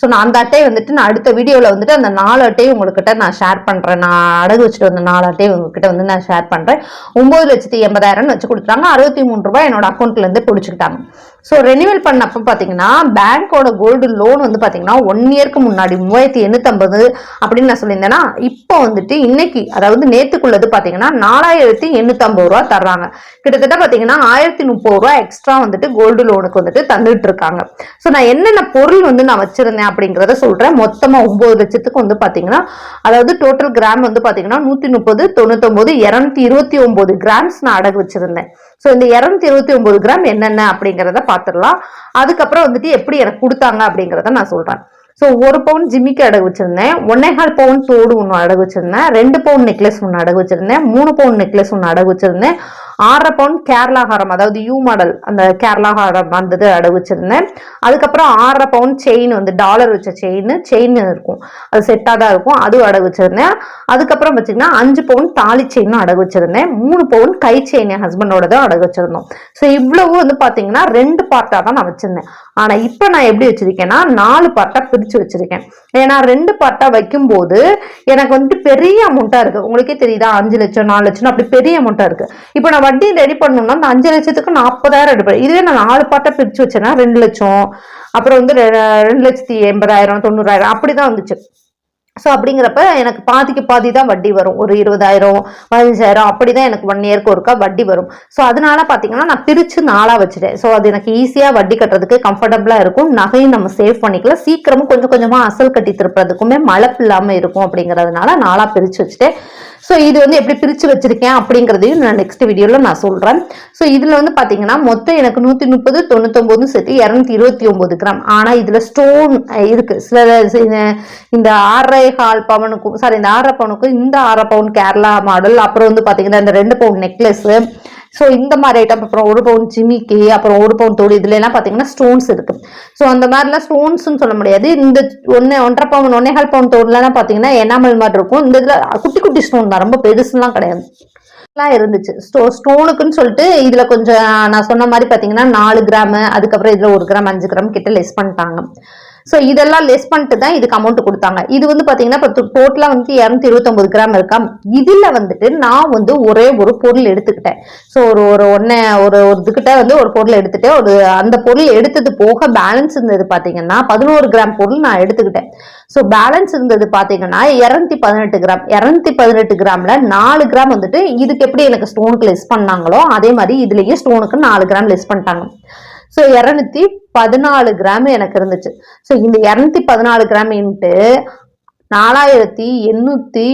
ஸோ நான் அந்த அட்டையை வந்துட்டு நான் அடுத்த வீடியோவில் வந்துட்டு அந்த நாலு அட்டையும் உங்கள்கிட்ட நான் ஷேர் பண்ணுறேன் நான் அடகு வச்சுட்டு வந்த நாலு அட்டையும் உங்ககிட்ட வந்து நான் ஷேர் பண்ணுறேன் ஒம்பது லட்சத்தி எண்பதாயிரம்னு வச்சு கொடுத்துட்டாங்க. அறுபத்தி மூணு ரூபாய் என்னோட அக்கௌண்ட்லேருந்து பிடிச்சிக்கிட்டாங்க. ஸோ ரெனிவல் பண்ணப்போ பார்த்தீங்கன்னா பேங்க்கோட கோல்டு லோன் வந்து பார்த்தீங்கன்னா ஒன் இயர்க்கு முன்னாடி மூவாயிரத்தி எண்ணூற்றம்பது அப்படின்னு நான் சொல்லியிருந்தேன்னா இப்போ வந்துட்டு இன்னைக்கு அதாவது நேற்றுக்குள்ளது பார்த்தீங்கன்னா நாலாயிரத்தி எண்ணூற்றம்பது ரூபா தர்றாங்க. கிட்டத்தட்ட பார்த்தீங்கன்னா ஆயிரத்தி முப்பது ரூபா எக்ஸ்ட்ரா வந்துட்டு கோல்டு லோனுக்கு வந்துட்டு தந்துட்டு இருக்காங்க. ஸோ நான் என்னென்ன பொருள் வந்து நான் வச்சிருந்தேன் அப்படிங்கிறத சொல்றேன். மொத்தமா ஒம்பது லட்சத்துக்கு வந்து பாத்தீங்கன்னா அதாவது டோட்டல் கிராம் வந்து பாத்தீங்கன்னா நூத்தி முப்பது தொண்ணூத்தொன்பது இருநூத்தி இருபத்தி ஒம்பது கிராம்ஸ் நான் அடகு வச்சிருந்தேன். ஸோ இந்த இருநூத்தி இருபத்தி ஒம்பது கிராம் என்னென்ன அப்படிங்கிறத பார்த்துடலாம் அதுக்கப்புறம் வந்துட்டு எப்படி எனக்கு கொடுத்தாங்க அப்படிங்கிறத நான் சொல்றேன். ஸோ ஒரு பவுன் ஜிம்மிக்கு அடகு வச்சிருந்தேன். ஒன்னேகால் பவுன் தோடு ஒன்று அடகு வச்சிருந்தேன். ரெண்டு பவுன் நெக்லஸ் ஒன்று அடகு வச்சிருந்தேன். மூணு பவுன் நெக்லஸ் ஒன்று அடகு வச்சிருந்தேன். ஆறரை பவுன் கேரளா ஹாரம் அதாவது யூ மாடல் அந்த கேரளா ஹாரம் வந்தது அடகு வச்சிருந்தேன் அதுக்கப்புறம் ஆறரை பவுன் செயின் வந்து டாலர் வச்ச செயின் செயின் இருக்கும். அது செட்டாக தான் இருக்கும் அதுவும் அடகு வச்சிருந்தேன் அதுக்கப்புறம் வச்சிங்கன்னா அஞ்சு பவுன் தாலி செயினும் அடகு வச்சிருந்தேன் மூணு பவுன் கை செயின் என் ஹஸ்பண்டோட தான் அடகு வச்சிருந்தோம் ஸோ இவ்வளவு வந்து பார்த்தீங்கன்னா ரெண்டு பார்ட்டாக தான் நான் வச்சிருந்தேன். ஆனா இப்ப நான் எப்படி வச்சிருக்கேன்னா நாலு பார்ட்டா பிரிச்சு வச்சிருக்கேன். ஏன்னா ரெண்டு பார்ட்டா வைக்கும்போது எனக்கு வந்துட்டு பெரிய அமௌண்ட்டா இருக்கு. உங்களுக்கே தெரியுதா? அஞ்சு லட்சம் நாலு லட்சம் அப்படி பெரிய அமௌண்ட்டா இருக்கு. இப்போ நான் வட்டி ரெடி பண்ணணும்னா அந்த அஞ்சு லட்சத்துக்கு நாற்பதாயிரம் எடுப்பேன். இதுவே நான் நாலு பார்ட்டா பிரிச்சு வச்சேன்னா ரெண்டு லட்சம் அப்புறம் வந்து ரெ- ரெண்டு லட்சத்தி எண்பதாயிரம் தொண்ணூறாயிரம் அப்படிதான் வந்துச்சு. ஸோ அப்படிங்கிறப்ப எனக்கு பாதிக்கு பாதி தான் வட்டி வரும். ஒரு இருபதாயிரம் பதினஞ்சாயிரம் அப்படி தான் எனக்கு ஒன் இயர்க்கு ஒருக்கா வட்டி வரும். ஸோ அதனால பார்த்தீங்கன்னா நான் பிரித்து நாளாக வச்சுட்டேன். ஸோ அது எனக்கு ஈஸியாக வட்டி கட்டுறதுக்கு கம்ஃபர்டபுளாக இருக்கும். நகையும் நம்ம சேவ் பண்ணிக்கலாம். சீக்கிரமும் கொஞ்சம் கொஞ்சமாக அசல் கட்டி திருப்புறதுக்குமே மழப்பு இல்லாமல் இருக்கும் அப்படிங்கிறதுனால நாளாக பிரித்து வச்சுட்டேன். ஸோ இது வந்து எப்படி பிரித்து வச்சிருக்கேன் அப்படிங்கிறதையும் நான் நெக்ஸ்ட் வீடியோவில் நான் சொல்கிறேன் ஸோ இதில் வந்து பார்த்தீங்கன்னா மொத்தம் எனக்கு நூற்றி முப்பது தொண்ணூத்தொம்பதும் சேர்த்து இரநூத்தி இருபத்தி ஒம்பது கிராம். ஆனால் இதில் ஸ்டோன் இருக்கு. சில சில- இந்த ஆறரை கால் பவனுக்கும் சாரி இந்த ஆறரை பவுனுக்கும் இந்த ஆறரை பவுன் கேரளா மாடல் அப்புறம் வந்து பார்த்தீங்கன்னா இந்த ரெண்டு பவுன் நெக்லஸ்ஸு ஸோ இந்த மாதிரி ஐட்டம் அப்புறம் ஒரு பவுன் ஜிமிக்கி அப்புறம் ஒரு பவுன் தோடு இதுல எல்லாம் பார்த்தீங்கன்னா ஸ்டோன்ஸ் இருக்கு ஸோ அந்த மாதிரிலாம் ஸ்டோன்ஸ்னு சொல்ல முடியாது. இந்த ஒன்று ஒன்றரை பவுன் ஒன்னேகால் பவுன் தோடுலாம் பார்த்தீங்கன்னா எனாமல் மாதிரி இருக்கும். இந்த இதில் குட்டி குட்டி ஸ்டோன் தான். ரொம்ப பெருசுலாம் கிடையாது. எல்லாம் இருந்துச்சு. ஸ்டோ ஸ்டோனுக்குன்னு சொல்லிட்டு இதுல கொஞ்சம் நான் சொன்ன மாதிரி பாத்தீங்கன்னா நாலு கிராம் அதுக்கப்புறம் இதுல ஒரு கிராம் அஞ்சு கிராம் கிட்ட லெஸ் பண்ணிட்டாங்க. ஸோ இதெல்லாம் லெஸ் பண்ணிட்டு தான் இதுக்கு அமௌண்ட் கொடுத்தாங்க. இது வந்து பார்த்தீங்கன்னா இப்போ டோட்டலாக வந்து இரநூத்தி இருபத்தொம்பது கிராம் இருக்கா? இதில் வந்துட்டு நான் வந்து ஒரே ஒரு பொருள் எடுத்துக்கிட்டேன். ஸோ ஒரு ஒரு ஒன்று ஒரு ஒரு இதுக்கிட்ட வந்து ஒரு பொருள் எடுத்துகிட்டு ஒரு அந்த பொருள் எடுத்தது போக பேலன்ஸ் இருந்தது பார்த்தீங்கன்னா பதினோரு கிராம் பொருள் நான் எடுத்துக்கிட்டேன். ஸோ பேலன்ஸ் இருந்தது பார்த்தீங்கன்னா இரநூத்தி பதினெட்டு கிராம். இரநூத்தி பதினெட்டு கிராம்ல நாலு கிராம் வந்துட்டு இதுக்கு எப்படி எனக்கு ஸ்டோனுக்கு லெஸ் பண்ணாங்களோ அதே மாதிரி இதுலேயே ஸ்டோனுக்கு நாலு கிராம் லெஸ் பண்ணிட்டாங்க. ஸோ இரநூத்தி பதினாலு கிராம் எனக்கு இருந்துச்சு. ஸோ இந்த இரநூத்தி பதினாலு கிராம் இன்ட்டு நாலாயிரத்தி எண்ணூற்றி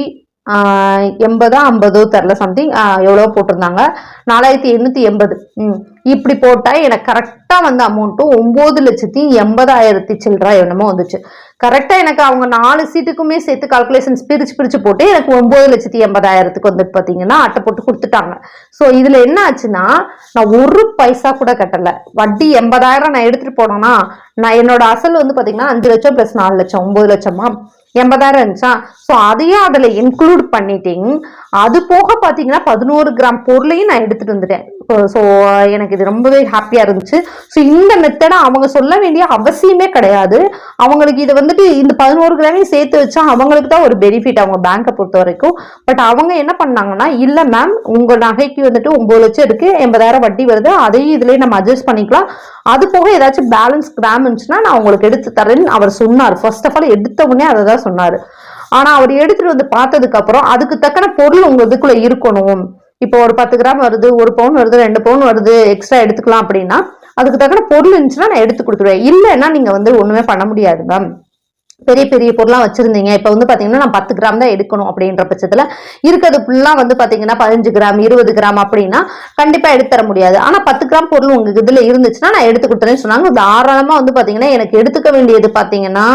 எண்பதோ ஐம்பதோ தெரில சம்திங் எவ்வளோ போட்டிருந்தாங்க. நாலாயிரத்தி எண்ணூற்றி எண்பது. ம். இப்படி போட்டால் எனக்கு கரெக்டாக வந்த அமௌண்ட்டும் ஒம்பது லட்சத்தி எண்பதாயிரத்தி சில்லற என்னமோ வந்துச்சு. கரெக்டாக எனக்கு அவங்க நாலு சீட்டுக்குமே சேர்த்து கால்குலேஷன்ஸ் பிரித்து பிரித்து போட்டு எனக்கு ஒம்பது லட்சத்தி எண்பதாயிரத்துக்கு வந்துட்டு பார்த்தீங்கன்னா அட்டை போட்டு கொடுத்துட்டாங்க. ஸோ இதில் என்ன ஆச்சுன்னா நான் ஒரு பைசா கூட கட்டலை. வட்டி எண்பதாயிரம் நான் எடுத்துகிட்டு போனேன்னா நான் என்னோட அசல் வந்து பார்த்தீங்கன்னா அஞ்சு லட்சம் ப்ளஸ் நாலு லட்சம் ஒம்பது லட்சமா? எண்பதாயிரம் இருந்துச்சா ஸோ அதையும் அதில் இன்க்ளூட் பண்ணிட்டேன். அது போக பார்த்தீங்கன்னா பதினோரு கிராம் பொருளையும் நான் எடுத்துகிட்டு வந்துட்டேன். ஸோ எனக்கு இது ரொம்பவே ஹாப்பியாக இருந்துச்சு. ஸோ இந்த மெத்தடை அவங்க சொல்ல வேண்டிய அவசியமே கிடையாது. அவங்களுக்கு இதை வந்துட்டு இந்த பதினோரு கிராமையும் சேர்த்து வச்சா அவங்களுக்கு தான் ஒரு பெனிஃபிட் அவங்க பேங்கை பொறுத்த வரைக்கும். பட் அவங்க என்ன பண்ணாங்கன்னா இல்லை மேம் உங்கள் நகைக்கு வந்துட்டு ஒம்பது லட்சம் இருக்கு எண்பதாயிரம் வட்டி வருது அதையும் இதுலேயே நம்ம அட்ஜஸ்ட் பண்ணிக்கலாம். அது போக ஏதாச்சும் பேலன்ஸ் கிராம் இருந்துச்சுன்னா நான் உங்களுக்கு எடுத்து தரேன்னு அவர் சொன்னார். ஃபர்ஸ்ட் ஆஃப் ஆல் எடுத்த உடனே அதை தான் சொன்னார். ஆனால் அவர் எடுத்துட்டு வந்து பார்த்ததுக்கப்புறம் அதுக்கு தக்கன பொருள் உங்கள் இதுக்குள்ளே இருக்கணும். இப்போ ஒரு பத்து கிராம் வருது ஒரு பவுன் வருது ரெண்டு பவுன் வருது எக்ஸ்ட்ரா எடுத்துக்கலாம் அப்படின்னா அதுக்கு தக்கன பொருள் இருந்துச்சுன்னா நான் எடுத்து கொடுத்துருவேன் இல்லைன்னா நீங்க வந்து ஒண்ணுமே பண்ண முடியாது மேம் பெரிய பெரிய பொருளாக வச்சுருந்தீங்க. இப்போ வந்து பார்த்தீங்கன்னா நான் பத்து கிராம் தான் எடுக்கணும் அப்படின்ற பட்சத்தில் இருக்கிறது ஃபுல்லாக வந்து பார்த்தீங்கன்னா பதினஞ்சு கிராம் இருபது கிராம் அப்படின்னா கண்டிப்பாக எடுத்து தர முடியாது. ஆனால் பத்து கிராம் பொருள் உங்களுக்கு இதில் இருந்துச்சுன்னா நான் எடுத்து கொடுத்துறேன்னு சொன்னாங்க. தாராளமாக வந்து பார்த்தீங்கன்னா எனக்கு எடுத்துக்க வேண்டியது பார்த்தீங்கன்னா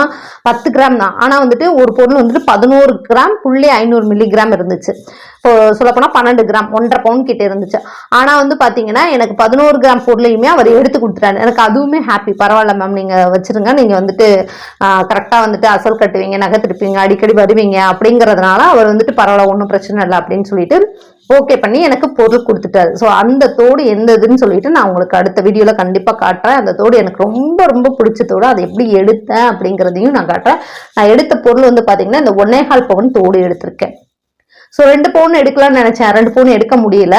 பத்து கிராம் தான். ஆனால் வந்துட்டு ஒரு பொருள் வந்துட்டு பதினோரு கிராம் புள்ளி ஐநூறு மில்லிகிராம் இருந்துச்சு. இப்போ சொல்லப்போனால் பன்னெண்டு கிராம் ஒன்றரை பவுன் கிட்டே இருந்துச்சு. ஆனால் வந்து பார்த்தீங்கன்னா எனக்கு பதினோரு கிராம் பொருளையுமே அவர் எடுத்து கொடுத்துட்டாரு. எனக்கு அதுவுமே ஹாப்பி பரவாயில்ல மேம் நீங்கள் வச்சுருங்க. நீங்கள் வந்துட்டு கரெக்டாக வந்து வந்துட்டு அசல் கட்டுவீங்க நகை திருப்பீங்க அடிக்கடி வருவீங்க அப்படிங்கிறதுனால அவர் வந்துட்டு பரவாயில்ல ஒன்றும் பிரச்சனை இல்லை அப்படின்னு சொல்லிட்டு ஓகே பண்ணி எனக்கு பொருள் கொடுத்துட்டாரு. ஸோ அந்த தோடு எந்த இதுன்னு சொல்லிட்டு நான் உங்களுக்கு அடுத்த வீடியோவில் கண்டிப்பாக காட்டுறேன். அந்த தோடு எனக்கு ரொம்ப ரொம்ப பிடிச்ச தோடு. அதை எப்படி எடுத்தேன் அப்படிங்கிறதையும் நான் காட்டுறேன். நான் எடுத்த பொருள் வந்து பார்த்தீங்கன்னா இந்த ஒன்னேகால் பவன் தோடு எடுத்திருக்கேன். ஸோ ரெண்டு பவுன் எடுக்கலாம்னு நினச்சேன். ரெண்டு பவுன் எடுக்க முடியல.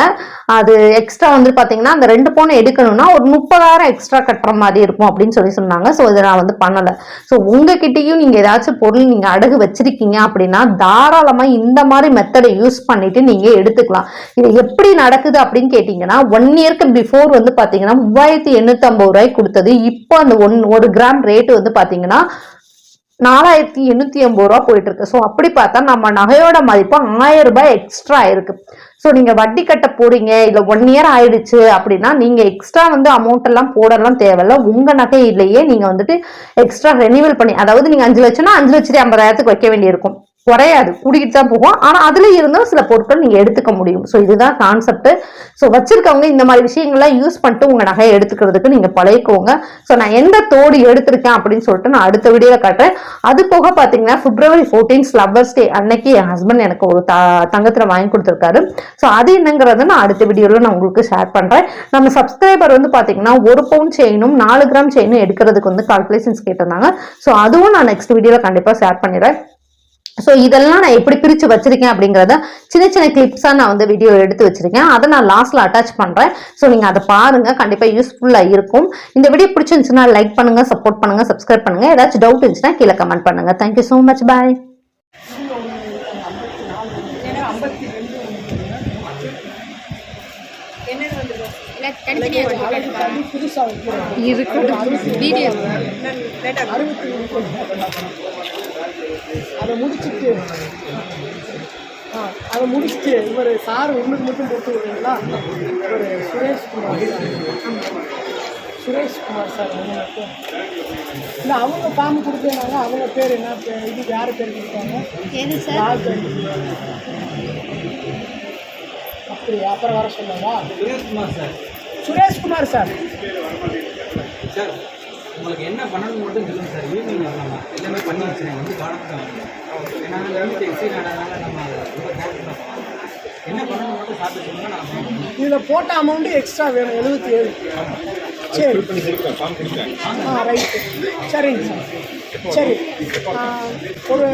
அது எக்ஸ்ட்ரா வந்து பார்த்தீங்கன்னா அந்த ரெண்டு பவுன் எடுக்கணும்னா ஒரு முப்பதாயிரம் எக்ஸ்ட்ரா கட்டுற மாதிரி இருக்கும் அப்படின்னு சொல்லி சொன்னாங்க. ஸோ இதை நான் வந்து பண்ணலை. ஸோ உங்ககிட்டயும் நீங்கள் ஏதாச்சும் பொருள் நீங்கள் அடகு வச்சிருக்கீங்க அப்படின்னா தாராளமாக இந்த மாதிரி மெத்தடை யூஸ் பண்ணிட்டு நீங்கள் எடுத்துக்கலாம். இது எப்படி நடக்குது அப்படின்னு கேட்டிங்கன்னா ஒன் இயர்க்கு பிஃபோர் வந்து பார்த்தீங்கன்னா மூவாயிரத்தி எண்ணூற்றம்பது ரூபாய்க்கு கொடுத்தது. இப்போ அந்த ஒன் ஒரு கிராம் ரேட்டு வந்து பார்த்தீங்கன்னா நாலாயிரத்தி எண்ணூத்தி எண்பது ரூபா போயிட்டு இருக்கு ஸோ அப்படி பார்த்தா நம்ம நகையோட மதிப்பு ஆயிரம் ரூபாய் எக்ஸ்ட்ரா இருக்கு. ஸோ நீங்க வட்டி கட்ட போறீங்க இல்ல ஒன் இயர் ஆயிடுச்சு அப்படின்னா நீங்க எக்ஸ்ட்ரா வந்து அமௌண்ட் எல்லாம் போடலாம் தேவையில்ல. உங்க நகையிலேயே நீங்க வந்துட்டு எக்ஸ்ட்ரா ரெனிவல் பண்ணி அதாவது நீங்க அஞ்சு லட்சம்னா அஞ்சு லட்சத்தி ஐம்பதாயிரத்துக்கு வைக்க வேண்டியிருக்கும். குறையாது. கூடிக்கிட்டு தான் போகும். ஆனால் அதுல இருந்தும் சில பொருட்கள் நீங்க எடுத்துக்க முடியும். ஸோ இதுதான் கான்செப்ட் ஸோ வச்சிருக்கவங்க இந்த மாதிரி விஷயங்கள்லாம் யூஸ் பண்ணிட்டு உங்க நகையை எடுத்துக்கிறதுக்கு நீங்க பழகிக்கோங்க. ஸோ நான் எந்த தோடு எடுத்திருக்கேன் அப்படின்னு சொல்லிட்டு நான் அடுத்த வீடியோவில் காட்டுறேன். அது போக பார்த்தீங்கன்னா பிப்ரவரி ஃபோர்டீன்ஸ் லவ்வர்ஸ் டே அன்னைக்கு என் ஹஸ்பண்ட் எனக்கு ஒரு த தங்கத்தில் வாங்கி கொடுத்துருக்காரு. ஸோ அது என்னங்கிறத நான் அடுத்த வீடியோவில் நான் உங்களுக்கு ஷேர் பண்றேன். நம்ம சப்ஸ்கிரைபர் வந்து பார்த்தீங்கன்னா ஒரு பவுன் செயினும் நாலு கிராம் செயினும் எடுக்கிறதுக்கு வந்து கால்குலேஷன்ஸ் கேட்டிருந்தாங்க. ஸோ அதுவும் நான் நெக்ஸ்ட் வீடியோவில் கண்டிப்பாக ஷேர் பண்ணிடுறேன். ஸோ இதெல்லாம் நான் எப்படி பிரித்து வச்சிருக்கேன் அப்படிங்கிறத சின்ன சின்ன கிளிப்ஸாக நான் வந்து வீடியோ எடுத்து வச்சிருக்கேன். அதை நான் லாஸ்ட்டில் அட்டாச் பண்ணுறேன் ஸோ நீங்கள் அதை பாருங்கள் கண்டிப்பாக யூஸ்ஃபுல்லாக இருக்கும். இந்த வீடியோ பிடிச்சிருந்துச்சுன்னா லைக் பண்ணுங்கள் சப்போர்ட் பண்ணுங்கள் சப்ஸ்கிரைப் பண்ணுங்கள் ஏதாச்சும் டவுட் இருந்துச்சுன்னா கீழே கமெண்ட் பண்ணுங்கள் thank you so much bye video அதை முடிச்சுட்டு ஆ அதை முடிச்சுட்டு இவர் சார் ஒன்றுக்கு மட்டும் போட்டு விடுறீங்களா? இவர் சுரேஷ்குமார் சுரேஷ்குமார் சார். இல்லை அவங்க ஃபார்ம் கொடுத்தேனாங்க அவங்க பேர் என்ன? பேர் இது யார் பேர் கொடுத்தாங்க? சார்? ராஜன் அப்படியா? அப்புறம் வர சொல்லவா? Sureshkumar sir. Sureshkumar sir. Sir உங்களுக்கு என்ன பண்ணணும் மட்டும் சொல்லுங்க சார். ஈவினிங் வரலாமா எல்லாமே பண்ணி வச்சுருங்க வந்து காணப்பட்ட ஏன்னா லிமிட் எக்ஸைட் ஆனதுனால நம்ம ரொம்ப என்ன பண்ணணும் மட்டும் சாப்பிட்டு சொல்லுங்க நான் பண்ணுறேன் இதில் போட்ட அமௌண்ட்டு எக்ஸ்ட்ரா வேணும். எழுபத்தி ஏழு. சரி. ஆ ரைட்டு சரிங்க சார். சரி. ஒரு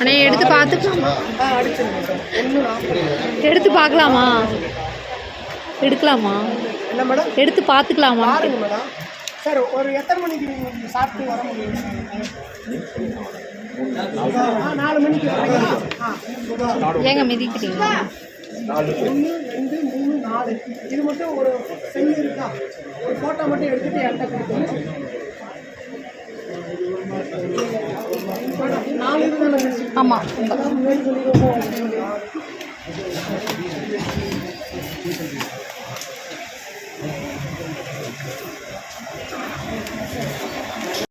அண்ணே எடுத்து பார்த்துக்கலாமா? எடுத்து பார்க்கலாமா? எடுக்கலாமா? என்ன மேடம்? எடுத்து பார்த்துக்கலாமா? பாருங்க மேடம். சார் ஒரு எத்தனை மணிக்கு நீங்கள் சாப்பிட்டு வர முடியும்? நாலு மணிக்கு ஏங்க மிதிக்கிறீங்க? ஒன்று ரெண்டு மூணு நாலு. இது மட்டும் ஒரு செல்லு இருக்கா? ஒரு ஃபோட்டோ மட்டும் எடுத்துட்டு என்கிட்ட கொடுக்கணும் நாலு இது தானே? ஆமா. அதான் முன்னாடி சொல்லிடுவோமோ